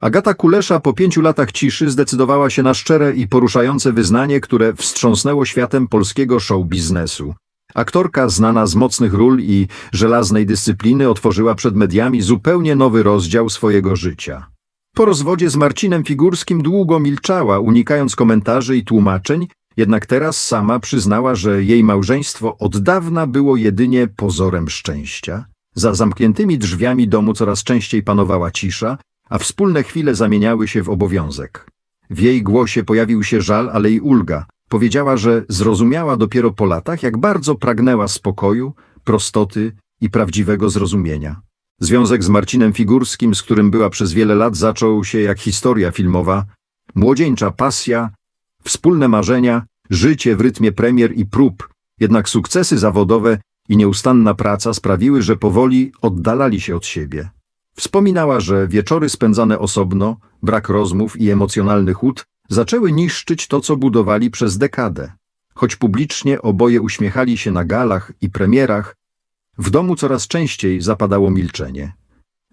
Agata Kulesza po pięciu latach ciszy zdecydowała się na szczere i poruszające wyznanie, które wstrząsnęło światem polskiego show biznesu. Aktorka znana z mocnych ról i żelaznej dyscypliny otworzyła przed mediami zupełnie nowy rozdział swojego życia. Po rozwodzie z Marcinem Figurskim długo milczała, unikając komentarzy i tłumaczeń, jednak teraz sama przyznała, że jej małżeństwo od dawna było jedynie pozorem szczęścia. Za zamkniętymi drzwiami domu coraz częściej panowała cisza, a wspólne chwile zamieniały się w obowiązek. W jej głosie pojawił się żal, ale i ulga. Powiedziała, że zrozumiała dopiero po latach, jak bardzo pragnęła spokoju, prostoty i prawdziwego zrozumienia. Związek z Marcinem Figurskim, z którym była przez wiele lat, zaczął się jak historia filmowa, młodzieńcza pasja, wspólne marzenia, życie w rytmie premier i prób, jednak sukcesy zawodowe i nieustanna praca sprawiły, że powoli oddalali się od siebie. Wspominała, że wieczory spędzane osobno, brak rozmów i emocjonalny chłód zaczęły niszczyć to, co budowali przez dekadę. Choć publicznie oboje uśmiechali się na galach i premierach, w domu coraz częściej zapadało milczenie.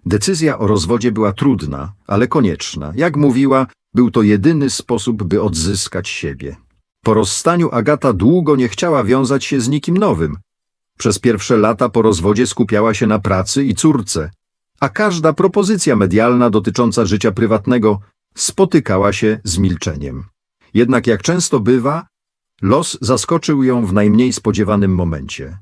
Decyzja o rozwodzie była trudna, ale konieczna. Jak mówiła, był to jedyny sposób, by odzyskać siebie. Po rozstaniu Agata długo nie chciała wiązać się z nikim nowym. Przez pierwsze lata po rozwodzie skupiała się na pracy i córce, a każda propozycja medialna dotycząca życia prywatnego spotykała się z milczeniem. Jednak jak często bywa, los zaskoczył ją w najmniej spodziewanym momencie.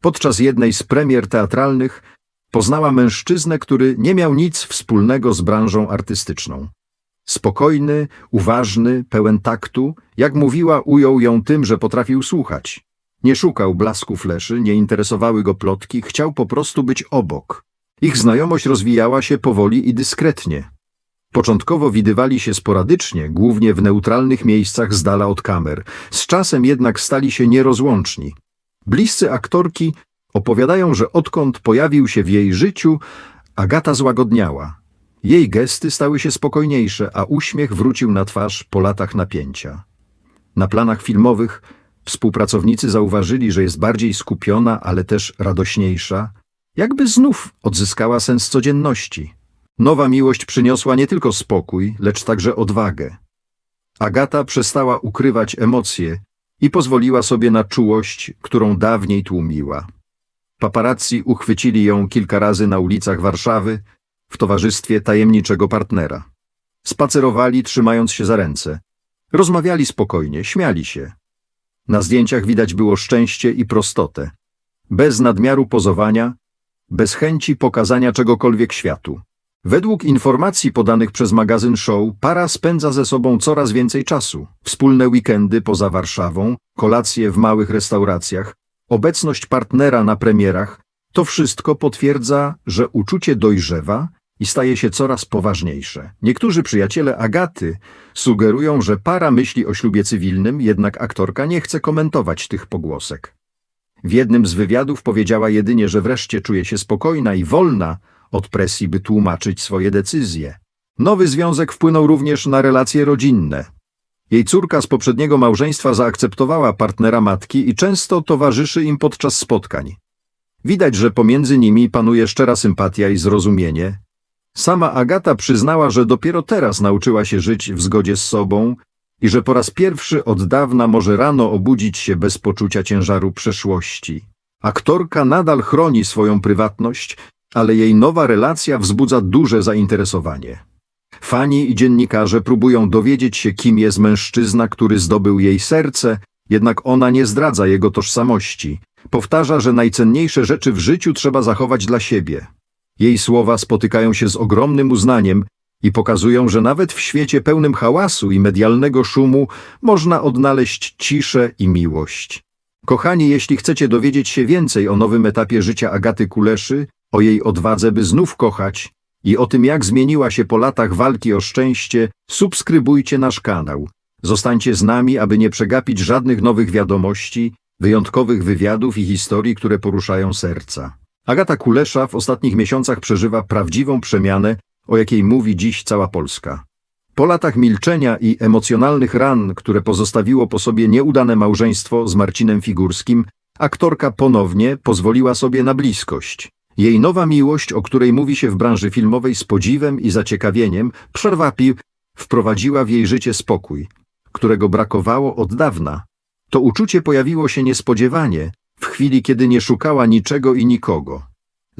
Podczas jednej z premier teatralnych poznała mężczyznę, który nie miał nic wspólnego z branżą artystyczną. Spokojny, uważny, pełen taktu, jak mówiła, ujął ją tym, że potrafił słuchać. Nie szukał blasku fleszy, nie interesowały go plotki, chciał po prostu być obok. Ich znajomość rozwijała się powoli i dyskretnie. Początkowo widywali się sporadycznie, głównie w neutralnych miejscach z dala od kamer. Z czasem jednak stali się nierozłączni. Bliscy aktorki opowiadają, że odkąd pojawił się w jej życiu, Agata złagodniała. Jej gesty stały się spokojniejsze, a uśmiech wrócił na twarz po latach napięcia. Na planach filmowych współpracownicy zauważyli, że jest bardziej skupiona, ale też radośniejsza, jakby znów odzyskała sens codzienności. Nowa miłość przyniosła nie tylko spokój, lecz także odwagę. Agata przestała ukrywać emocje i pozwoliła sobie na czułość, którą dawniej tłumiła. Paparazzi uchwycili ją kilka razy na ulicach Warszawy w towarzystwie tajemniczego partnera. Spacerowali, trzymając się za ręce. Rozmawiali spokojnie, śmiali się. Na zdjęciach widać było szczęście i prostotę. Bez nadmiaru pozowania, bez chęci pokazania czegokolwiek światu. Według informacji podanych przez magazyn Show, para spędza ze sobą coraz więcej czasu. Wspólne weekendy poza Warszawą, kolacje w małych restauracjach, obecność partnera na premierach, to wszystko potwierdza, że uczucie dojrzewa i staje się coraz poważniejsze. Niektórzy przyjaciele Agaty sugerują, że para myśli o ślubie cywilnym, jednak aktorka nie chce komentować tych pogłosek. W jednym z wywiadów powiedziała jedynie, że wreszcie czuje się spokojna i wolna od presji, by tłumaczyć swoje decyzje. Nowy związek wpłynął również na relacje rodzinne. Jej córka z poprzedniego małżeństwa zaakceptowała partnera matki i często towarzyszy im podczas spotkań. Widać, że pomiędzy nimi panuje szczera sympatia i zrozumienie. Sama Agata przyznała, że dopiero teraz nauczyła się żyć w zgodzie z sobą i że po raz pierwszy od dawna może rano obudzić się bez poczucia ciężaru przeszłości. Aktorka nadal chroni swoją prywatność, ale jej nowa relacja wzbudza duże zainteresowanie. Fani i dziennikarze próbują dowiedzieć się, kim jest mężczyzna, który zdobył jej serce, jednak ona nie zdradza jego tożsamości. Powtarza, że najcenniejsze rzeczy w życiu trzeba zachować dla siebie. Jej słowa spotykają się z ogromnym uznaniem i pokazują, że nawet w świecie pełnym hałasu i medialnego szumu można odnaleźć ciszę i miłość. Kochani, jeśli chcecie dowiedzieć się więcej o nowym etapie życia Agaty Kuleszy, o jej odwadze, by znów kochać i o tym, jak zmieniła się po latach walki o szczęście, subskrybujcie nasz kanał. Zostańcie z nami, aby nie przegapić żadnych nowych wiadomości, wyjątkowych wywiadów i historii, które poruszają serca. Agata Kulesza w ostatnich miesiącach przeżywa prawdziwą przemianę, o jakiej mówi dziś cała Polska. Po latach milczenia i emocjonalnych ran, które pozostawiło po sobie nieudane małżeństwo z Marcinem Figurskim, aktorka ponownie pozwoliła sobie na bliskość. Jej nowa miłość, o której mówi się w branży filmowej z podziwem i zaciekawieniem, przerwapi, wprowadziła w jej życie spokój, którego brakowało od dawna. To uczucie pojawiło się niespodziewanie, w chwili kiedy nie szukała niczego i nikogo.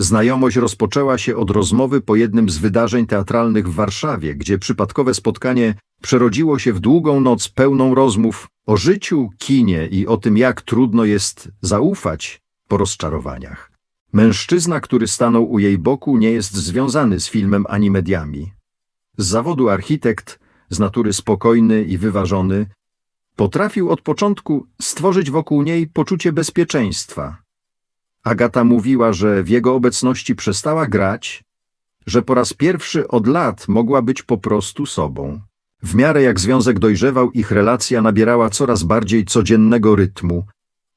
Znajomość rozpoczęła się od rozmowy po jednym z wydarzeń teatralnych w Warszawie, gdzie przypadkowe spotkanie przerodziło się w długą noc pełną rozmów o życiu, kinie i o tym, jak trudno jest zaufać po rozczarowaniach. Mężczyzna, który stanął u jej boku, nie jest związany z filmem ani mediami. Z zawodu architekt, z natury spokojny i wyważony, potrafił od początku stworzyć wokół niej poczucie bezpieczeństwa. Agata mówiła, że w jego obecności przestała grać, że po raz pierwszy od lat mogła być po prostu sobą. W miarę jak związek dojrzewał, ich relacja nabierała coraz bardziej codziennego rytmu.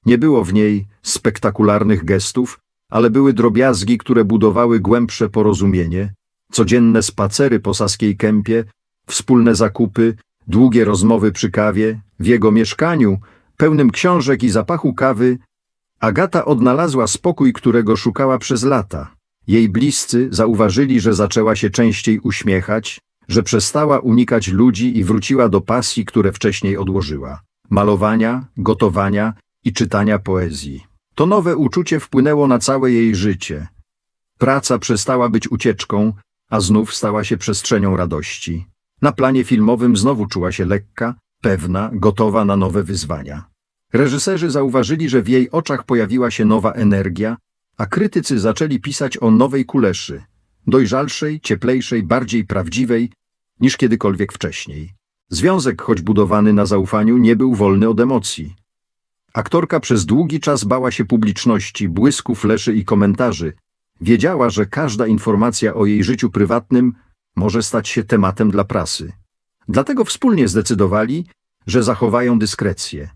Nie było w niej spektakularnych gestów, ale były drobiazgi, które budowały głębsze porozumienie, codzienne spacery po Saskiej Kępie, wspólne zakupy, długie rozmowy przy kawie, w jego mieszkaniu, pełnym książek i zapachu kawy, Agata odnalazła spokój, którego szukała przez lata. Jej bliscy zauważyli, że zaczęła się częściej uśmiechać, że przestała unikać ludzi i wróciła do pasji, które wcześniej odłożyła. Malowania, gotowania i czytania poezji. To nowe uczucie wpłynęło na całe jej życie. Praca przestała być ucieczką, a znów stała się przestrzenią radości. Na planie filmowym znowu czuła się lekka, pewna, gotowa na nowe wyzwania. Reżyserzy zauważyli, że w jej oczach pojawiła się nowa energia, a krytycy zaczęli pisać o nowej kuleszy, dojrzalszej, cieplejszej, bardziej prawdziwej niż kiedykolwiek wcześniej. Związek, choć budowany na zaufaniu, nie był wolny od emocji. Aktorka przez długi czas bała się publiczności, błysku, fleszy i komentarzy. Wiedziała, że każda informacja o jej życiu prywatnym może stać się tematem dla prasy. Dlatego wspólnie zdecydowali, że zachowają dyskrecję.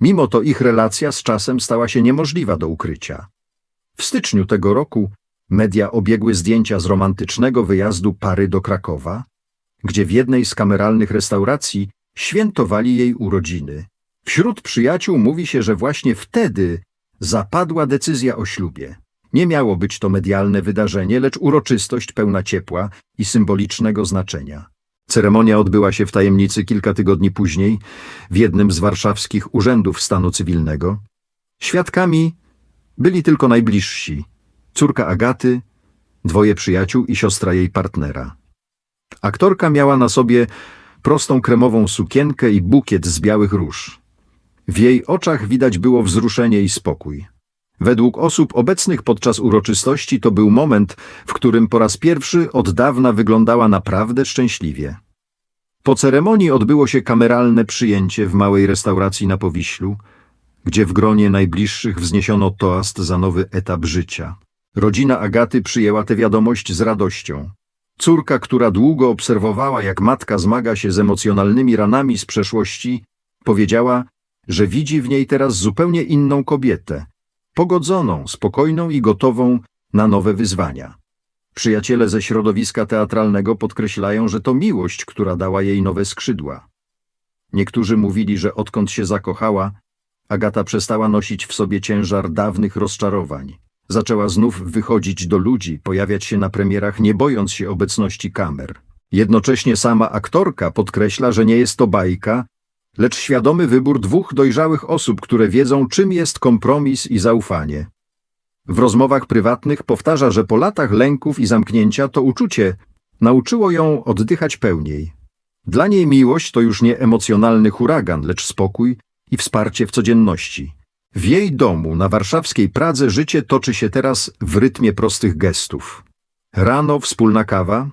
Mimo to ich relacja z czasem stała się niemożliwa do ukrycia. W styczniu tego roku media obiegły zdjęcia z romantycznego wyjazdu pary do Krakowa, gdzie w jednej z kameralnych restauracji świętowali jej urodziny. Wśród przyjaciół mówi się, że właśnie wtedy zapadła decyzja o ślubie. Nie miało być to medialne wydarzenie, lecz uroczystość pełna ciepła i symbolicznego znaczenia. Ceremonia odbyła się w tajemnicy kilka tygodni później w jednym z warszawskich urzędów stanu cywilnego. Świadkami byli tylko najbliżsi, córka Agaty, dwoje przyjaciół i siostra jej partnera. Aktorka miała na sobie prostą kremową sukienkę i bukiet z białych róż. W jej oczach widać było wzruszenie i spokój. Według osób obecnych podczas uroczystości to był moment, w którym po raz pierwszy od dawna wyglądała naprawdę szczęśliwie. Po ceremonii odbyło się kameralne przyjęcie w małej restauracji na Powiślu, gdzie w gronie najbliższych wzniesiono toast za nowy etap życia. Rodzina Agaty przyjęła tę wiadomość z radością. Córka, która długo obserwowała, jak matka zmaga się z emocjonalnymi ranami z przeszłości, powiedziała, że widzi w niej teraz zupełnie inną kobietę, pogodzoną, spokojną i gotową na nowe wyzwania. Przyjaciele ze środowiska teatralnego podkreślają, że to miłość, która dała jej nowe skrzydła. Niektórzy mówili, że odkąd się zakochała, Agata przestała nosić w sobie ciężar dawnych rozczarowań. Zaczęła znów wychodzić do ludzi, pojawiać się na premierach, nie bojąc się obecności kamer. Jednocześnie sama aktorka podkreśla, że nie jest to bajka, lecz świadomy wybór dwóch dojrzałych osób, które wiedzą, czym jest kompromis i zaufanie. W rozmowach prywatnych powtarza, że po latach lęków i zamknięcia to uczucie nauczyło ją oddychać pełniej. Dla niej miłość to już nie emocjonalny huragan, lecz spokój i wsparcie w codzienności. W jej domu na warszawskiej Pradze życie toczy się teraz w rytmie prostych gestów. Rano wspólna kawa,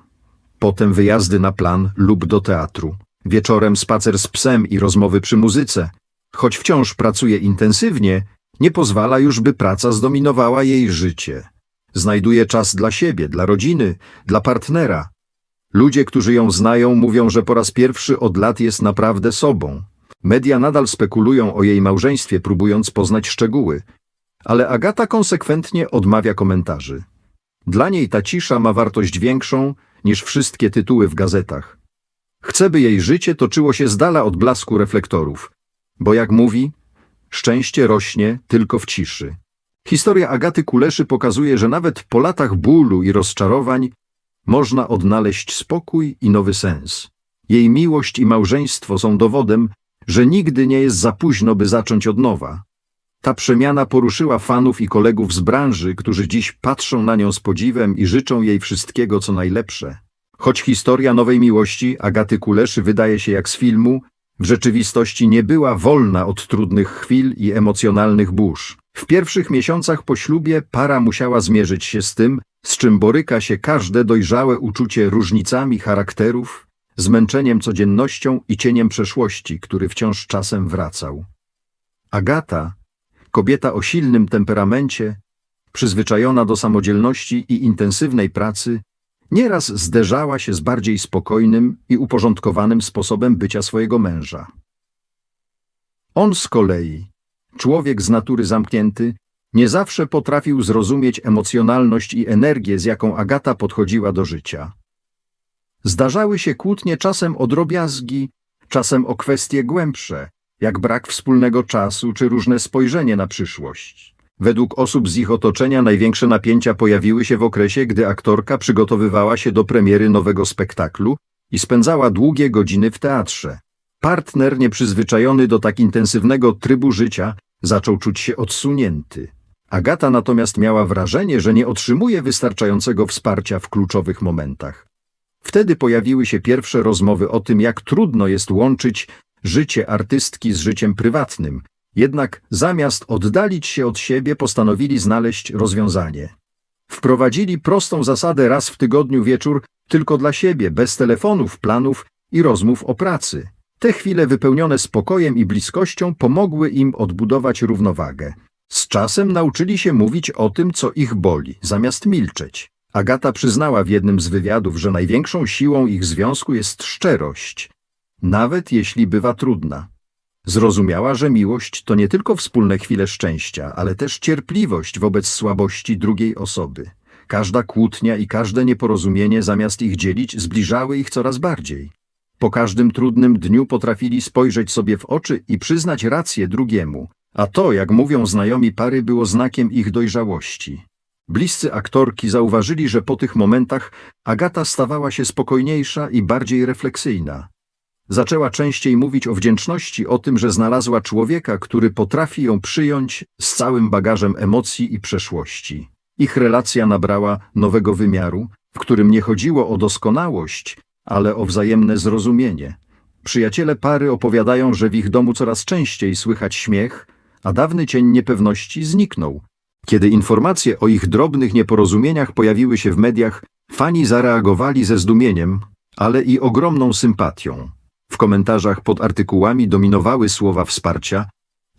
potem wyjazdy na plan lub do teatru. Wieczorem spacer z psem i rozmowy przy muzyce. Choć wciąż pracuje intensywnie, nie pozwala już, by praca zdominowała jej życie. Znajduje czas dla siebie, dla rodziny, dla partnera. Ludzie, którzy ją znają, mówią, że po raz pierwszy od lat jest naprawdę sobą. Media nadal spekulują o jej małżeństwie, próbując poznać szczegóły. Ale Agata konsekwentnie odmawia komentarzy. Dla niej ta cisza ma wartość większą niż wszystkie tytuły w gazetach. Chce, by jej życie toczyło się z dala od blasku reflektorów, bo jak mówi, szczęście rośnie tylko w ciszy. Historia Agaty Kuleszy pokazuje, że nawet po latach bólu i rozczarowań można odnaleźć spokój i nowy sens. Jej miłość i małżeństwo są dowodem, że nigdy nie jest za późno, by zacząć od nowa. Ta przemiana poruszyła fanów i kolegów z branży, którzy dziś patrzą na nią z podziwem i życzą jej wszystkiego, co najlepsze. Choć historia nowej miłości Agaty Kuleszy wydaje się jak z filmu, w rzeczywistości nie była wolna od trudnych chwil i emocjonalnych burz. W pierwszych miesiącach po ślubie para musiała zmierzyć się z tym, z czym boryka się każde dojrzałe uczucie różnicami charakterów, zmęczeniem codziennością i cieniem przeszłości, który wciąż czasem wracał. Agata, kobieta o silnym temperamencie, przyzwyczajona do samodzielności i intensywnej pracy, nieraz zderzała się z bardziej spokojnym i uporządkowanym sposobem bycia swojego męża. On z kolei, człowiek z natury zamknięty, nie zawsze potrafił zrozumieć emocjonalność i energię, z jaką Agata podchodziła do życia. Zdarzały się kłótnie czasem o drobiazgi, czasem o kwestie głębsze, jak brak wspólnego czasu czy różne spojrzenie na przyszłość. Według osób z ich otoczenia największe napięcia pojawiły się w okresie, gdy aktorka przygotowywała się do premiery nowego spektaklu i spędzała długie godziny w teatrze. Partner nieprzyzwyczajony do tak intensywnego trybu życia zaczął czuć się odsunięty. Agata natomiast miała wrażenie, że nie otrzymuje wystarczającego wsparcia w kluczowych momentach. Wtedy pojawiły się pierwsze rozmowy o tym, jak trudno jest łączyć życie artystki z życiem prywatnym. Jednak zamiast oddalić się od siebie, postanowili znaleźć rozwiązanie. Wprowadzili prostą zasadę raz w tygodniu wieczór tylko dla siebie, bez telefonów, planów i rozmów o pracy. Te chwile wypełnione spokojem i bliskością pomogły im odbudować równowagę. Z czasem nauczyli się mówić o tym, co ich boli, zamiast milczeć. Agata przyznała w jednym z wywiadów, że największą siłą ich związku jest szczerość, nawet jeśli bywa trudna. Zrozumiała, że miłość to nie tylko wspólne chwile szczęścia, ale też cierpliwość wobec słabości drugiej osoby. Każda kłótnia i każde nieporozumienie, zamiast ich dzielić, zbliżały ich coraz bardziej. Po każdym trudnym dniu potrafili spojrzeć sobie w oczy i przyznać rację drugiemu, a to, jak mówią znajomi pary, było znakiem ich dojrzałości. Bliscy aktorki zauważyli, że po tych momentach Agata stawała się spokojniejsza i bardziej refleksyjna. Zaczęła częściej mówić o wdzięczności, o tym, że znalazła człowieka, który potrafi ją przyjąć z całym bagażem emocji i przeszłości. Ich relacja nabrała nowego wymiaru, w którym nie chodziło o doskonałość, ale o wzajemne zrozumienie. Przyjaciele pary opowiadają, że w ich domu coraz częściej słychać śmiech, a dawny cień niepewności zniknął. Kiedy informacje o ich drobnych nieporozumieniach pojawiły się w mediach, fani zareagowali ze zdumieniem, ale i ogromną sympatią. W komentarzach pod artykułami dominowały słowa wsparcia.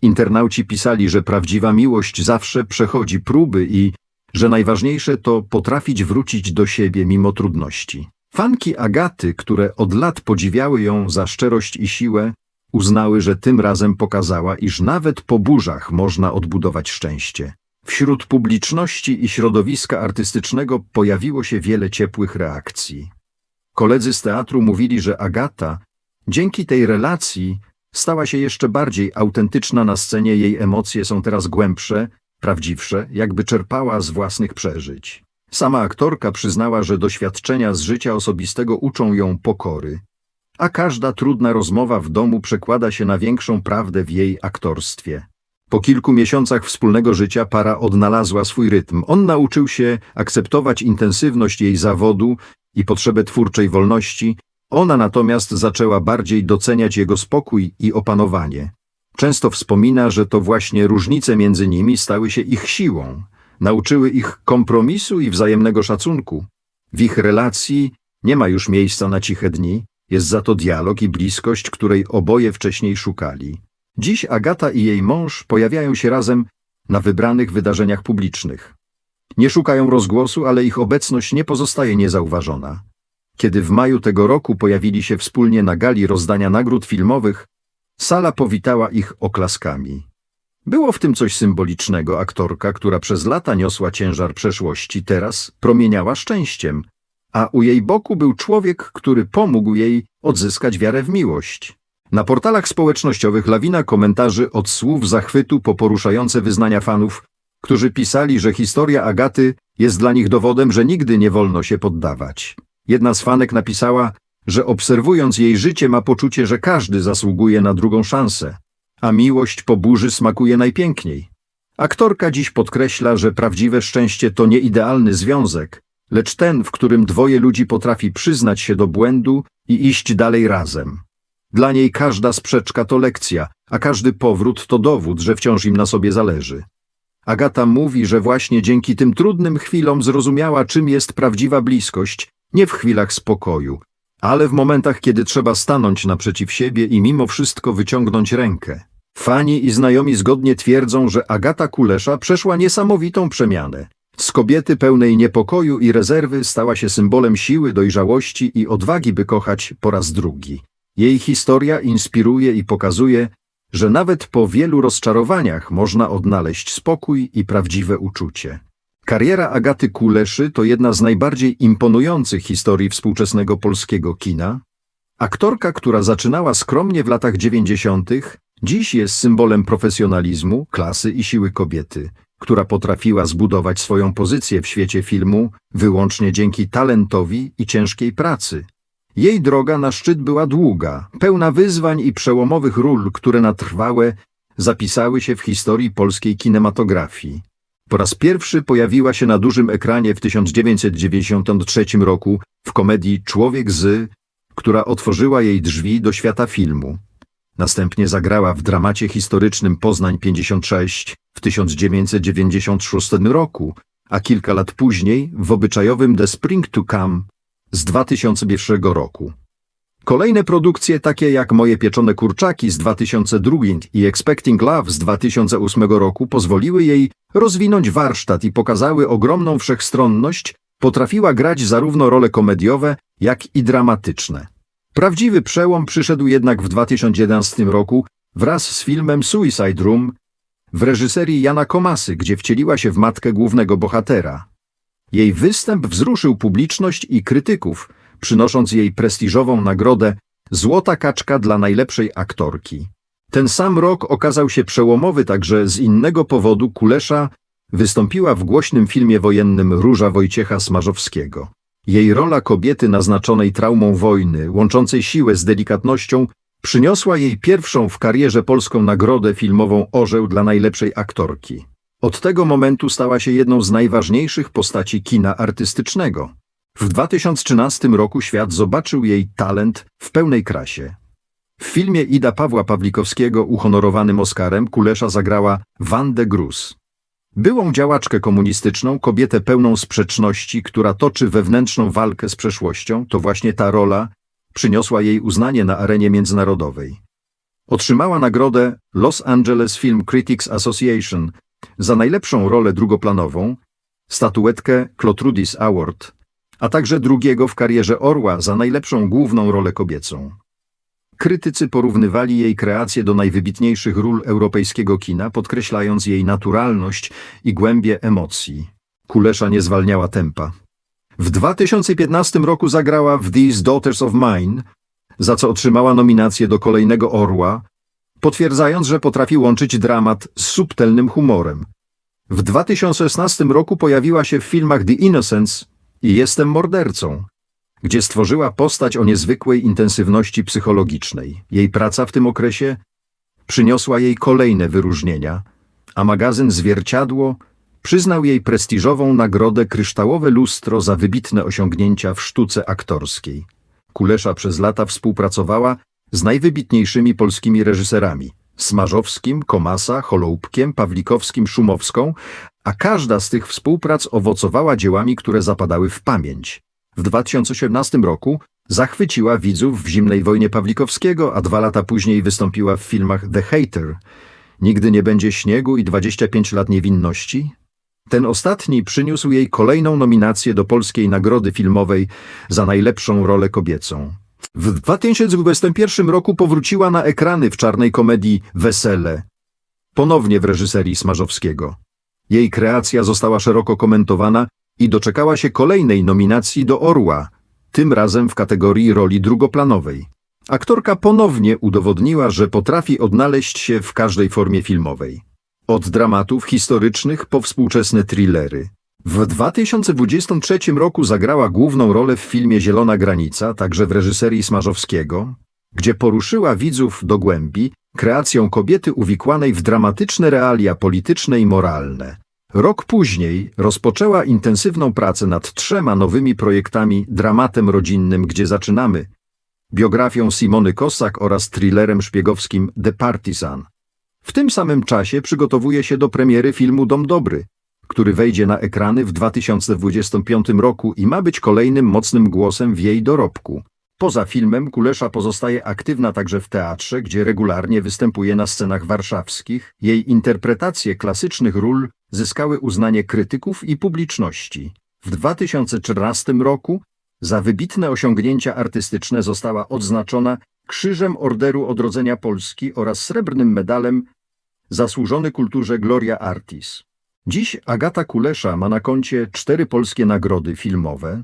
Internauci pisali, że prawdziwa miłość zawsze przechodzi próby i że najważniejsze to potrafić wrócić do siebie mimo trudności. Fanki Agaty, które od lat podziwiały ją za szczerość i siłę, uznały, że tym razem pokazała, iż nawet po burzach można odbudować szczęście. Wśród publiczności i środowiska artystycznego pojawiło się wiele ciepłych reakcji. Koledzy z teatru mówili, że Agata, dzięki tej relacji, stała się jeszcze bardziej autentyczna na scenie, jej emocje są teraz głębsze, prawdziwsze, jakby czerpała z własnych przeżyć. Sama aktorka przyznała, że doświadczenia z życia osobistego uczą ją pokory, a każda trudna rozmowa w domu przekłada się na większą prawdę w jej aktorstwie. Po kilku miesiącach wspólnego życia para odnalazła swój rytm. On nauczył się akceptować intensywność jej zawodu i potrzebę twórczej wolności, ona natomiast zaczęła bardziej doceniać jego spokój i opanowanie. Często wspomina, że to właśnie różnice między nimi stały się ich siłą, nauczyły ich kompromisu i wzajemnego szacunku. W ich relacji nie ma już miejsca na ciche dni, jest za to dialog i bliskość, której oboje wcześniej szukali. Dziś Agata i jej mąż pojawiają się razem na wybranych wydarzeniach publicznych. Nie szukają rozgłosu, ale ich obecność nie pozostaje niezauważona. Kiedy w maju tego roku pojawili się wspólnie na gali rozdania nagród filmowych, sala powitała ich oklaskami. Było w tym coś symbolicznego. Aktorka, która przez lata niosła ciężar przeszłości, teraz promieniała szczęściem, a u jej boku był człowiek, który pomógł jej odzyskać wiarę w miłość. Na portalach społecznościowych lawina komentarzy od słów zachwytu po poruszające wyznania fanów którzy pisali, że historia Agaty jest dla nich dowodem, że nigdy nie wolno się poddawać. Jedna z fanek napisała, że obserwując jej życie ma poczucie, że każdy zasługuje na drugą szansę, a miłość po burzy smakuje najpiękniej. Aktorka dziś podkreśla, że prawdziwe szczęście to nie idealny związek, lecz ten, w którym dwoje ludzi potrafi przyznać się do błędu i iść dalej razem. Dla niej każda sprzeczka to lekcja, a każdy powrót to dowód, że wciąż im na sobie zależy. Agata mówi, że właśnie dzięki tym trudnym chwilom zrozumiała, czym jest prawdziwa bliskość, nie w chwilach spokoju, ale w momentach, kiedy trzeba stanąć naprzeciw siebie i mimo wszystko wyciągnąć rękę. Fani i znajomi zgodnie twierdzą, że Agata Kulesza przeszła niesamowitą przemianę. Z kobiety pełnej niepokoju i rezerwy stała się symbolem siły, dojrzałości i odwagi, by kochać po raz drugi. Jej historia inspiruje i pokazuje, że nawet po wielu rozczarowaniach można odnaleźć spokój i prawdziwe uczucie. Kariera Agaty Kuleszy to jedna z najbardziej imponujących historii współczesnego polskiego kina. Aktorka, która zaczynała skromnie w latach dziewięćdziesiątych, dziś jest symbolem profesjonalizmu, klasy i siły kobiety, która potrafiła zbudować swoją pozycję w świecie filmu wyłącznie dzięki talentowi i ciężkiej pracy. Jej droga na szczyt była długa, pełna wyzwań i przełomowych ról, które na trwałe zapisały się w historii polskiej kinematografii. Po raz pierwszy pojawiła się na dużym ekranie w 1993 roku w komedii Człowiek z, która otworzyła jej drzwi do świata filmu. Następnie zagrała w dramacie historycznym Poznań 56 w 1996 roku, a kilka lat później w obyczajowym The Spring to Come z 2001 roku. Kolejne produkcje takie jak Moje pieczone kurczaki z 2002 i Expecting Love z 2008 roku pozwoliły jej rozwinąć warsztat i pokazały ogromną wszechstronność, potrafiła grać zarówno role komediowe, jak i dramatyczne. Prawdziwy przełom przyszedł jednak w 2011 roku wraz z filmem Suicide Room w reżyserii Jana Komasy, gdzie wcieliła się w matkę głównego bohatera. Jej występ wzruszył publiczność i krytyków, przynosząc jej prestiżową nagrodę Złota Kaczka dla najlepszej aktorki. Ten sam rok okazał się przełomowy także z innego powodu Kulesza wystąpiła w głośnym filmie wojennym Róża Wojciecha Smarzowskiego. Jej rola kobiety naznaczonej traumą wojny, łączącej siłę z delikatnością, przyniosła jej pierwszą w karierze polską nagrodę filmową Orzeł dla najlepszej aktorki. Od tego momentu stała się jedną z najważniejszych postaci kina artystycznego. W 2013 roku świat zobaczył jej talent w pełnej krasie. W filmie Ida Pawła Pawlikowskiego uhonorowanym Oscarem Kulesza zagrała Wandę Grus. Byłą działaczkę komunistyczną, kobietę pełną sprzeczności, która toczy wewnętrzną walkę z przeszłością, to właśnie ta rola przyniosła jej uznanie na arenie międzynarodowej. Otrzymała nagrodę Los Angeles Film Critics Association za najlepszą rolę drugoplanową, statuetkę Clotrudis Award, a także drugiego w karierze Orła za najlepszą główną rolę kobiecą. Krytycy porównywali jej kreację do najwybitniejszych ról europejskiego kina, podkreślając jej naturalność i głębię emocji. Kulesza nie zwalniała tempa. W 2015 roku zagrała w These Daughters of Mine, za co otrzymała nominację do kolejnego Orła, potwierdzając, że potrafi łączyć dramat z subtelnym humorem. W 2016 roku pojawiła się w filmach The Innocents i Jestem mordercą, gdzie stworzyła postać o niezwykłej intensywności psychologicznej. Jej praca w tym okresie przyniosła jej kolejne wyróżnienia, a magazyn Zwierciadło przyznał jej prestiżową nagrodę Kryształowe Lustro za wybitne osiągnięcia w sztuce aktorskiej. Kulesza przez lata współpracowała z najwybitniejszymi polskimi reżyserami Smarzowskim, Komasa, Holoubkiem, Pawlikowskim, Szumowską, a każda z tych współprac owocowała dziełami, które zapadały w pamięć. W 2018 roku zachwyciła widzów w Zimnej Wojnie Pawlikowskiego, a dwa lata później wystąpiła w filmach The Hater, Nigdy nie będzie śniegu i 25 lat niewinności. Ten ostatni przyniósł jej kolejną nominację do Polskiej Nagrody Filmowej za najlepszą rolę kobiecą. W 2021 roku powróciła na ekrany w czarnej komedii Wesele, ponownie w reżyserii Smarzowskiego. Jej kreacja została szeroko komentowana i doczekała się kolejnej nominacji do Orła, tym razem w kategorii roli drugoplanowej. Aktorka ponownie udowodniła, że potrafi odnaleźć się w każdej formie filmowej. Od dramatów historycznych po współczesne thrillery. W 2023 roku zagrała główną rolę w filmie Zielona Granica, także w reżyserii Smarzowskiego, gdzie poruszyła widzów do głębi kreacją kobiety uwikłanej w dramatyczne realia polityczne i moralne. Rok później rozpoczęła intensywną pracę nad trzema nowymi projektami dramatem rodzinnym Gdzie zaczynamy, biografią Simony Kosak oraz thrillerem szpiegowskim The Partisan. W tym samym czasie przygotowuje się do premiery filmu Dom Dobry, który wejdzie na ekrany w 2025 roku i ma być kolejnym mocnym głosem w jej dorobku. Poza filmem Kulesza pozostaje aktywna także w teatrze, gdzie regularnie występuje na scenach warszawskich. Jej interpretacje klasycznych ról zyskały uznanie krytyków i publiczności. W 2014 roku za wybitne osiągnięcia artystyczne została odznaczona Krzyżem Orderu Odrodzenia Polski oraz srebrnym medalem Zasłużony kulturze Gloria Artis. Dziś Agata Kulesza ma na koncie cztery polskie nagrody filmowe,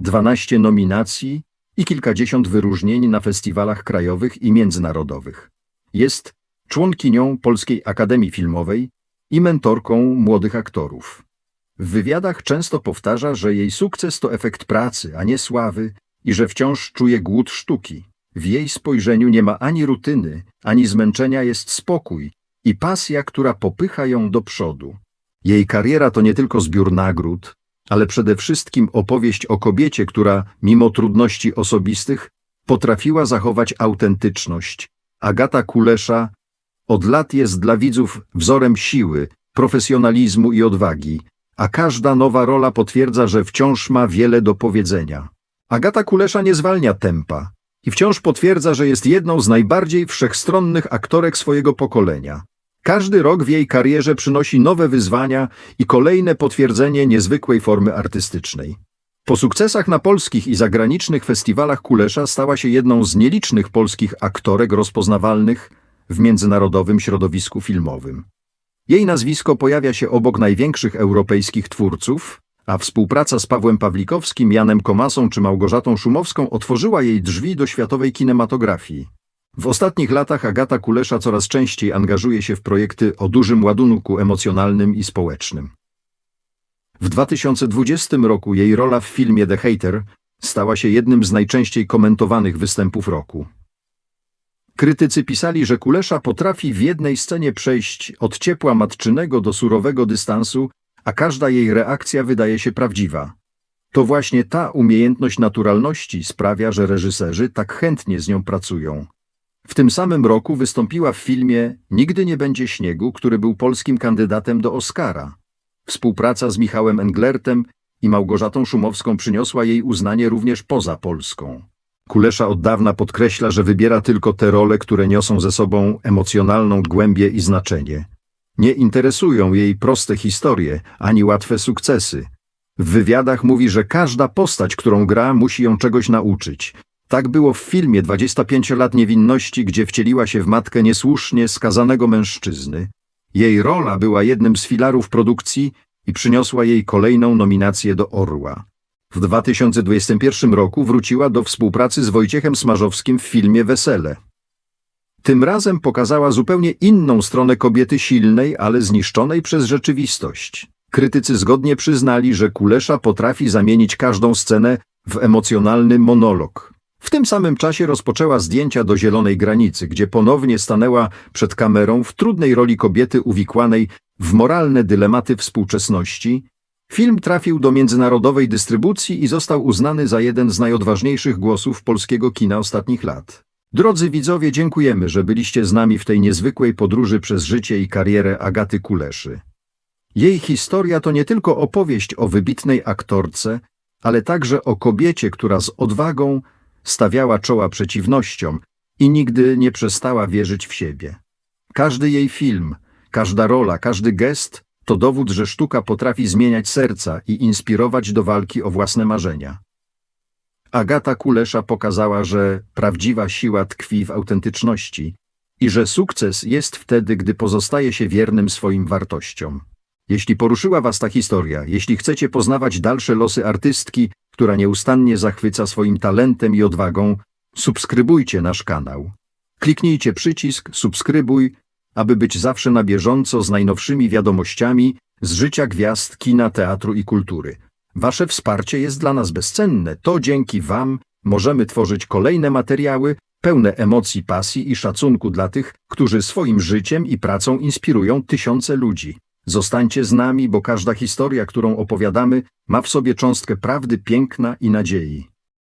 12 nominacji i kilkadziesiąt wyróżnień na festiwalach krajowych i międzynarodowych. Jest członkinią Polskiej Akademii Filmowej i mentorką młodych aktorów. W wywiadach często powtarza, że jej sukces to efekt pracy, a nie sławy i że wciąż czuje głód sztuki. W jej spojrzeniu nie ma ani rutyny, ani zmęczenia, jest spokój i pasja, która popycha ją do przodu. Jej kariera to nie tylko zbiór nagród, ale przede wszystkim opowieść o kobiecie, która, mimo trudności osobistych, potrafiła zachować autentyczność. Agata Kulesza od lat jest dla widzów wzorem siły, profesjonalizmu i odwagi, a każda nowa rola potwierdza, że wciąż ma wiele do powiedzenia. Agata Kulesza nie zwalnia tempa i wciąż potwierdza, że jest jedną z najbardziej wszechstronnych aktorek swojego pokolenia. Każdy rok w jej karierze przynosi nowe wyzwania i kolejne potwierdzenie niezwykłej formy artystycznej. Po sukcesach na polskich i zagranicznych festiwalach Kulesza stała się jedną z nielicznych polskich aktorek rozpoznawalnych w międzynarodowym środowisku filmowym. Jej nazwisko pojawia się obok największych europejskich twórców, a współpraca z Pawłem Pawlikowskim, Janem Komasą czy Małgorzatą Szumowską otworzyła jej drzwi do światowej kinematografii. W ostatnich latach Agata Kulesza coraz częściej angażuje się w projekty o dużym ładunku emocjonalnym i społecznym. W 2020 roku jej rola w filmie The Hater stała się jednym z najczęściej komentowanych występów roku. Krytycy pisali, że Kulesza potrafi w jednej scenie przejść od ciepła matczynego do surowego dystansu, a każda jej reakcja wydaje się prawdziwa. To właśnie ta umiejętność naturalności sprawia, że reżyserzy tak chętnie z nią pracują. W tym samym roku wystąpiła w filmie Nigdy nie będzie śniegu, który był polskim kandydatem do Oscara. Współpraca z Michałem Englertem i Małgorzatą Szumowską przyniosła jej uznanie również poza Polską. Kulesza od dawna podkreśla, że wybiera tylko te role, które niosą ze sobą emocjonalną głębię i znaczenie. Nie interesują jej proste historie, ani łatwe sukcesy. W wywiadach mówi, że każda postać, którą gra, musi ją czegoś nauczyć. Tak było w filmie 25 lat niewinności, gdzie wcieliła się w matkę niesłusznie skazanego mężczyzny. Jej rola była jednym z filarów produkcji i przyniosła jej kolejną nominację do Orła. W 2021 roku wróciła do współpracy z Wojciechem Smarzowskim w filmie Wesele. Tym razem pokazała zupełnie inną stronę kobiety silnej, ale zniszczonej przez rzeczywistość. Krytycy zgodnie przyznali, że Kulesza potrafi zamienić każdą scenę w emocjonalny monolog. W tym samym czasie rozpoczęła zdjęcia do Zielonej Granicy, gdzie ponownie stanęła przed kamerą w trudnej roli kobiety uwikłanej w moralne dylematy współczesności. Film trafił do międzynarodowej dystrybucji i został uznany za jeden z najodważniejszych głosów polskiego kina ostatnich lat. Drodzy widzowie, dziękujemy, że byliście z nami w tej niezwykłej podróży przez życie i karierę Agaty Kuleszy. Jej historia to nie tylko opowieść o wybitnej aktorce, ale także o kobiecie, która z odwagą stawiała czoła przeciwnościom i nigdy nie przestała wierzyć w siebie. Każdy jej film, każda rola, każdy gest to dowód, że sztuka potrafi zmieniać serca i inspirować do walki o własne marzenia. Agata Kulesza pokazała, że prawdziwa siła tkwi w autentyczności i że sukces jest wtedy, gdy pozostaje się wiernym swoim wartościom. Jeśli poruszyła Was ta historia, jeśli chcecie poznawać dalsze losy artystki, która nieustannie zachwyca swoim talentem i odwagą, subskrybujcie nasz kanał. Kliknijcie przycisk subskrybuj aby być zawsze na bieżąco z najnowszymi wiadomościami z życia gwiazd kina, teatru i kultury. Wasze wsparcie jest dla nas bezcenne. To dzięki Wam możemy tworzyć kolejne materiały pełne emocji, pasji i szacunku dla tych, którzy swoim życiem i pracą inspirują tysiące ludzi. Zostańcie z nami, bo każda historia, którą opowiadamy, ma w sobie cząstkę prawdy, piękna i nadziei.